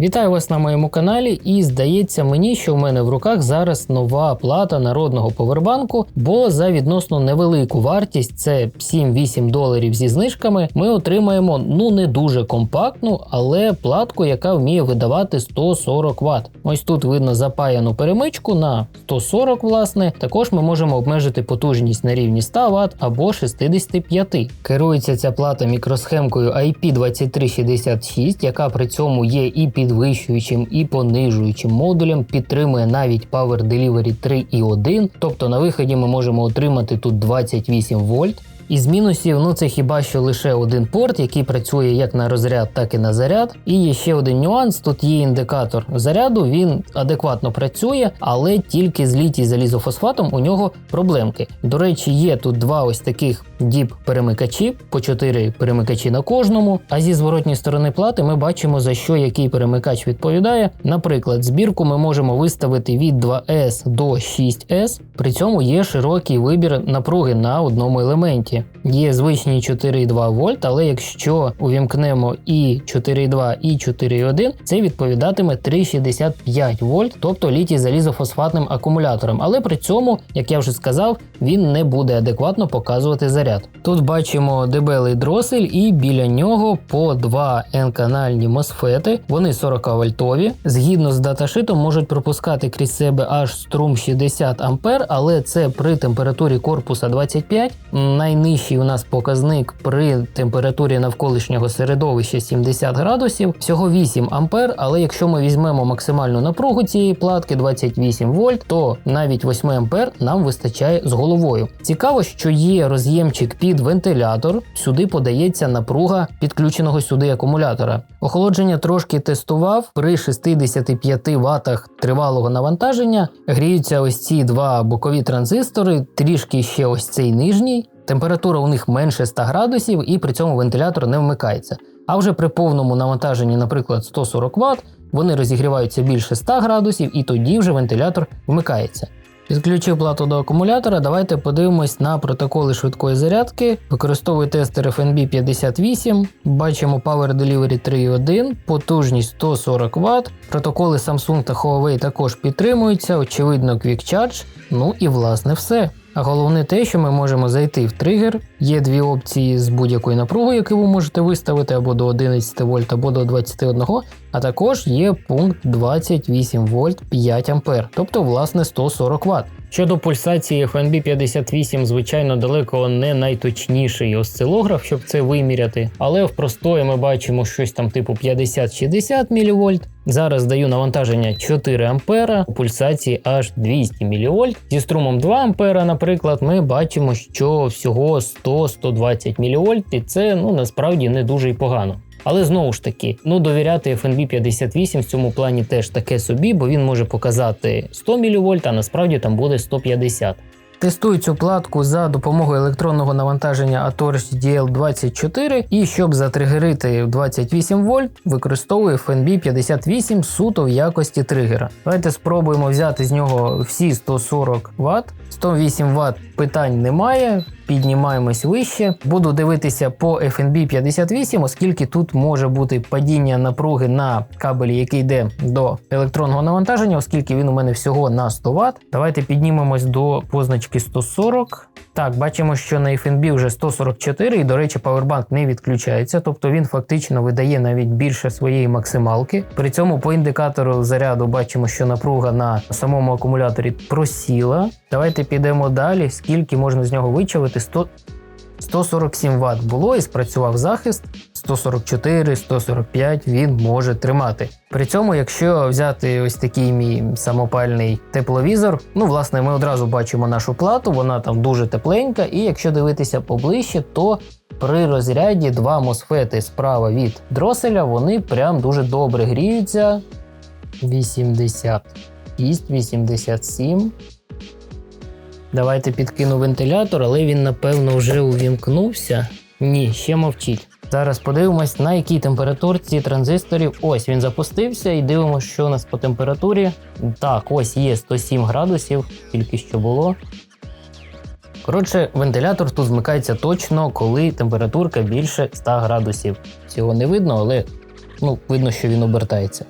Вітаю вас на моєму каналі, і здається мені, що в мене в руках зараз нова плата народного повербанку, бо за відносно невелику вартість, це 7-8 доларів зі знижками, ми отримаємо ну не дуже компактну, але платку, яка вміє видавати 140 Вт. Ось тут видно запаяну перемичку на 140, власне. Також ми можемо обмежити потужність на рівні 100 Вт або 65. Керується ця плата мікросхемкою IP2366, яка при цьому є і підвищуючим, і понижуючим модулем, підтримує навіть Power Delivery 3.1, тобто на виході ми можемо отримати тут 28 вольт. Із мінусів, ну це хіба що лише один порт, який працює як на розряд, так і на заряд. І є ще один нюанс: тут є індикатор заряду, він адекватно працює, але тільки з літій залізофосфатом у нього проблемки. До речі, є тут два ось таких діп перемикачі, по 4 перемикачі на кожному. А зі зворотньої сторони плати ми бачимо за що який перемикач відповідає. Наприклад, збірку ми можемо виставити від 2S до 6S. При цьому є широкий вибір напруги на одному елементі. Є звичні 4,2 вольт, але якщо увімкнемо і 4,2 і 4,1, це відповідатиме 3,65 вольт, тобто літій залізофосфатним акумулятором. Але при цьому, як я вже сказав, він не буде адекватно показувати заряд. Тут бачимо дебелий дросель, і біля нього по два N-канальні мосфети, вони 40 вольтові. Згідно з даташитом, можуть пропускати крізь себе аж струм 60 А, але це при температурі корпуса 25. Найнижчий у нас показник при температурі навколишнього середовища 70 градусів, всього 8 А, але якщо ми візьмемо максимальну напругу цієї платки 28 вольт, то навіть 8 А нам вистачає з головою. Цікаво, що є роз'ємчик під вентилятор, сюди подається напруга підключеного сюди акумулятора. Охолодження трошки тестував при 65 ватах тривалого навантаження. Гріються ось ці два бокові транзистори, трішки ще ось цей нижній. Температура у них менше 100 градусів і при цьому вентилятор не вмикається. А вже при повному навантаженні, наприклад, 140 Вт, вони розігріваються більше 100 градусів і тоді вже вентилятор вмикається. Підключив плату до акумулятора. Давайте подивимось на протоколи швидкої зарядки. Використовую тестер FNB 58. Бачимо Power Delivery 3.1, потужність 140 Вт. Протоколи Samsung та Huawei також підтримуються, очевидно, Quick Charge. Ну і власне все. Головне те, що ми можемо зайти в тригер. Є дві опції з будь-якою напругою, яку ви можете виставити або до 11 вольт, або до 21, а також є пункт 28 вольт 5 ампер, тобто власне 140 Вт. Щодо пульсації FNB 58, звичайно, далеко не найточніший осцилограф, щоб це виміряти, але в простої ми бачимо щось там типу 50-60 мВ. Зараз даю навантаження 4 ампера, пульсації аж 200 мВ. Зі струмом 2 ампера, наприклад, ми бачимо, що всього 100-120 мВ, і це ну насправді не дуже й погано. Але знову ж таки, ну довіряти FNB 58 в цьому плані теж таке собі, бо він може показати 100 мВ, а насправді там буде 150. Тестую цю платку за допомогою електронного навантаження Atorch DL24 і щоб затригерити 28 вольт, використовую FNB 58 суто в якості тригера. Давайте спробуємо взяти з нього всі 140 Вт. 108 Вт питань немає. Піднімаємось вище. Буду дивитися по FNB 58, оскільки тут може бути падіння напруги на кабелі, який йде до електронного навантаження, оскільки він у мене всього на 100 Вт. Давайте піднімемось до позначки 140. Так, бачимо, що на FNB вже 144, і, до речі, Powerbank не відключається, тобто він фактично видає навіть більше своєї максималки. При цьому по індикатору заряду бачимо, що напруга на самому акумуляторі просіла. Давайте підемо далі, скільки можна з нього вичавити. 100... 147 Вт було і спрацював захист, 144, 145 він може тримати. При цьому, якщо взяти ось такий мій самопальний тепловізор, ну власне, ми одразу бачимо нашу плату, вона там дуже тепленька, і якщо дивитися поближче, то при розряді два мосфети справа від дроселя, вони прям дуже добре гріються. 80, 87. Давайте підкину вентилятор, але він, напевно, вже увімкнувся. Ні, ще мовчить. Зараз подивимось, на якій температурці транзисторів. Ось він запустився і дивимося, що у нас по температурі. Так, ось є 107 градусів, тільки що було. Коротше, вентилятор тут змикається точно, коли температурка більше 100 градусів. Цього не видно, але ну, видно, що він обертається.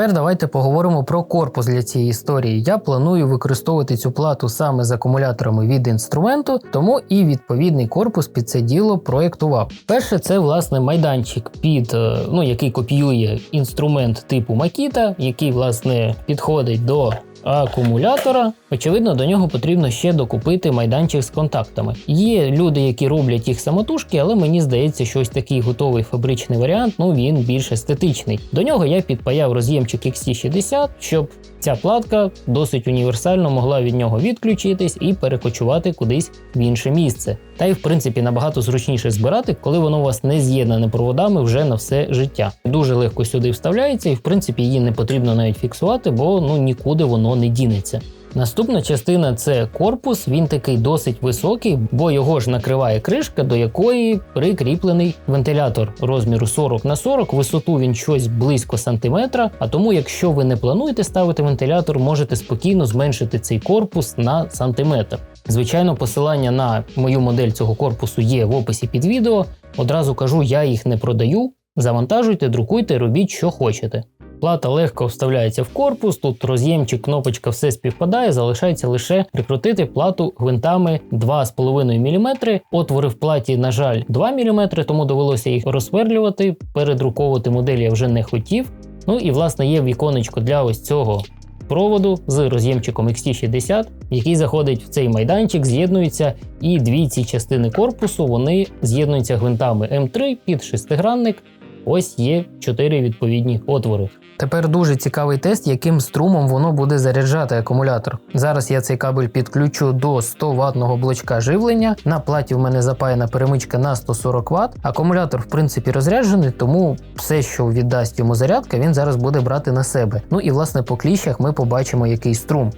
Тепер давайте поговоримо про корпус для цієї історії. Я планую використовувати цю плату саме з акумуляторами від інструменту, тому і відповідний корпус під це діло проєктував. Перше, це власне майданчик, під е, ну який копіює інструмент типу Макіта, який власне підходить до акумулятора. Очевидно, до нього потрібно ще докупити майданчик з контактами. Є люди, які роблять їх самотужки, але мені здається, що ось такий готовий фабричний варіант, ну він більш естетичний. До нього я підпаяв роз'ємчик XT60, щоб ця платка досить універсально могла від нього відключитись і перекочувати кудись в інше місце. Та й в принципі набагато зручніше збирати, коли воно у вас не з'єднане проводами вже на все життя. Дуже легко сюди вставляється, і в принципі її не потрібно навіть фіксувати, бо ну нікуди воно не дінеться. Наступна частина це корпус. Він такий досить високий, бо його ж накриває кришка, до якої прикріплений вентилятор розміру 40 на 40. Висоту він щось близько сантиметра. А тому, якщо ви не плануєте ставити вентилятор, можете спокійно зменшити цей корпус на сантиметр. Звичайно, посилання на мою модель цього корпусу є в описі під відео. Одразу кажу, я їх не продаю. Завантажуйте, друкуйте, робіть, що хочете. Плата легко вставляється в корпус, тут роз'ємчик, кнопочка, все співпадає, залишається лише прикрутити плату гвинтами 2,5 мм. Отвори в платі, на жаль, 2 мм, тому довелося їх розсверлювати. Передруковувати модель я вже не хотів. Ну і власне є віконечко для ось цього проводу з роз'ємчиком XT60, який заходить в цей майданчик, з'єднується, і дві ці частини корпусу вони з'єднуються гвинтами М3 під шестигранник. Ось є чотири відповідні отвори. Тепер дуже цікавий тест, яким струмом воно буде заряджати акумулятор. Зараз я цей кабель підключу до 100 ватного блочка живлення. На платі в мене запаяна перемичка на 140 Вт. Акумулятор, в принципі, розряджений, тому все, що віддасть йому зарядка, він зараз буде брати на себе. Ну і власне по кліщах ми побачимо який струм.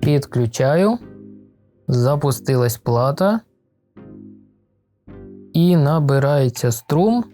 Підключаю, запустилась плата. І набирається струм.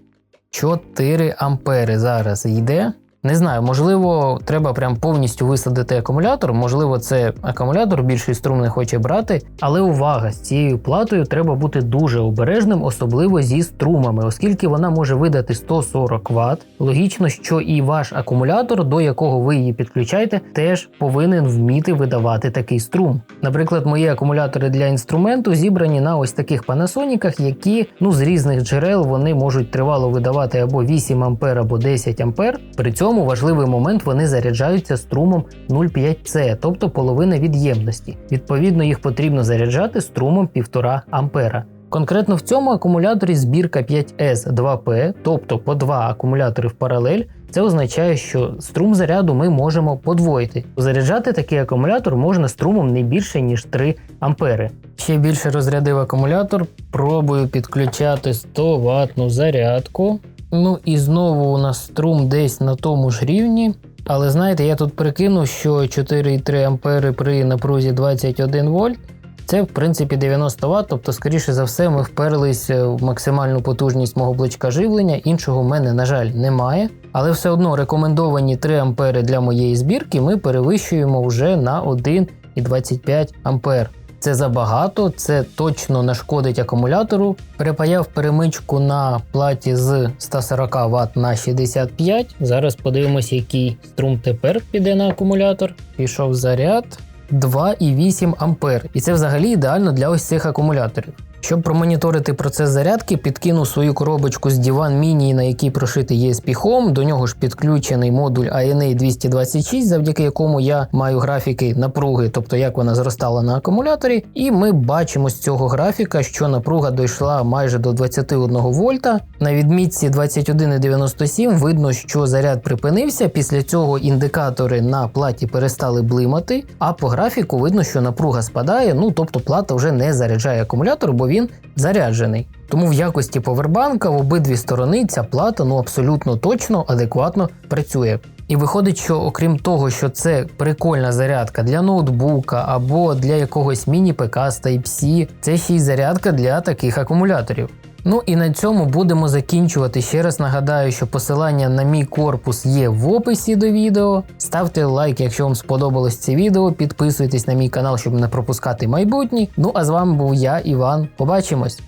4 ампери зараз йде. Не знаю, можливо, треба прям повністю висадити акумулятор. Можливо, це акумулятор більший струм не хоче брати. Але увага, з цією платою треба бути дуже обережним, особливо зі струмами, оскільки вона може видати 140 Вт. Логічно, що і ваш акумулятор, до якого ви її підключаєте, теж повинен вміти видавати такий струм. Наприклад, мої акумулятори для інструменту зібрані на ось таких панасоніках, які ну з різних джерел вони можуть тривало видавати або 8 А, або 10 А. При цьому важливий момент вони заряджаються струмом 0,5С, тобто половина від ємності. Відповідно, їх потрібно заряджати струмом 1,5 А. Конкретно в цьому акумуляторі збірка 5S2P, тобто по два акумулятори в паралель. Це означає, що струм заряду ми можемо подвоїти. Заряджати такий акумулятор можна струмом не більше ніж 3 ампери. Ще більше розрядив акумулятор, пробую підключати 100 ватну зарядку. Ну і знову у нас струм десь на тому ж рівні. Але знаєте, я тут прикинув, що 4,3 ампери при напрузі 21 вольт. Це в принципі 90 Вт, тобто, скоріше за все, ми вперлись в максимальну потужність мого блочка живлення. Іншого в мене, на жаль, немає. Але все одно рекомендовані 3 ампери для моєї збірки ми перевищуємо вже на 1,25 ампер. Це забагато, це точно нашкодить акумулятору. Перепаяв перемичку на платі з 140 Вт на 65. Зараз подивимося, який струм тепер піде на акумулятор. Пішов заряд. 2,8 А. І це взагалі ідеально для ось цих акумуляторів. Щоб промоніторити процес зарядки, підкину свою коробочку з Divan Mini, на якій прошитий ESP Home. До нього ж підключений модуль ANA 226, завдяки якому я маю графіки напруги, тобто як вона зростала на акумуляторі. І ми бачимо з цього графіка, що напруга дійшла майже до 21 вольта. На відмітці 21,97 видно, що заряд припинився. Після цього індикатори на платі перестали блимати, а по графіку видно, що напруга спадає, ну тобто плата вже не заряджає акумулятор, бо він заряджений. Тому в якості повербанка в обидві сторони ця плата ну абсолютно точно, адекватно працює. І виходить, що окрім того, що це прикольна зарядка для ноутбука або для якогось міні-ПК з Type-C, це ще й зарядка для таких акумуляторів. Ну і на цьому будемо закінчувати. Ще раз нагадаю, що посилання на мій корпус є в описі до відео. Ставте лайк, якщо вам сподобалось це відео. Підписуйтесь на мій канал, щоб не пропускати майбутнє. Ну а з вами був я, Іван. Побачимось!